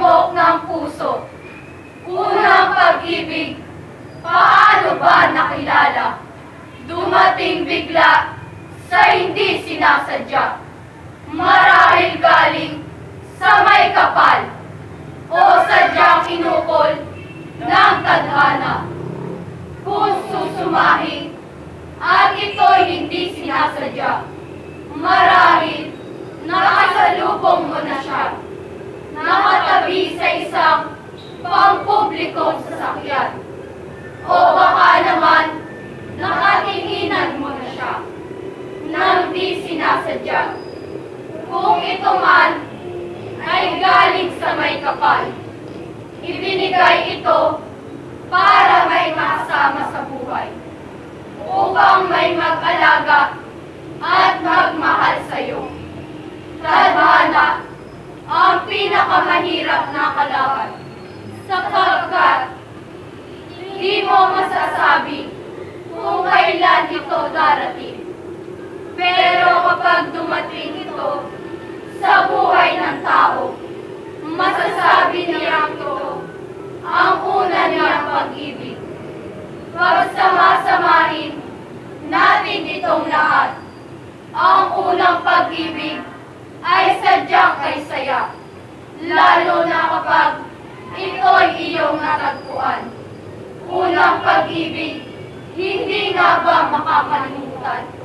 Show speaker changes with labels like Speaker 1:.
Speaker 1: tibok ng puso. Unang pag-ibig, paano ba nakilala? Dumating bigla sa hindi sinasadya. Marahil galing sa may kapal o sadyang inukol ng tadhana. Kung susumahin at ito'y hindi sinasadya, marahil nakasalubong mo na sa isang pampublikong sasakyan. O baka naman, nakatinginan mo na siya nang di sinasadya. Kung ito man ay galing sa may kapal, ibinigay ito para may makasama sa buhay, upang may mag-alaga at magmahal sa iyo. Tadhana ang pinakamahirap na kalaban, sapagkat di mo masasabi kung kailan ito darating. Pero kapag dumating ito sa buhay ng tao, masasabi niya ito ang una niyang pag-ibig. Pagsama-samahin natin itong lahat. Ang unang pag-ibig ay sadyang kay saya, lalo na kapag ito'y iyong natagpuan. Unang pag-ibig, hindi nga ba makakalimutan?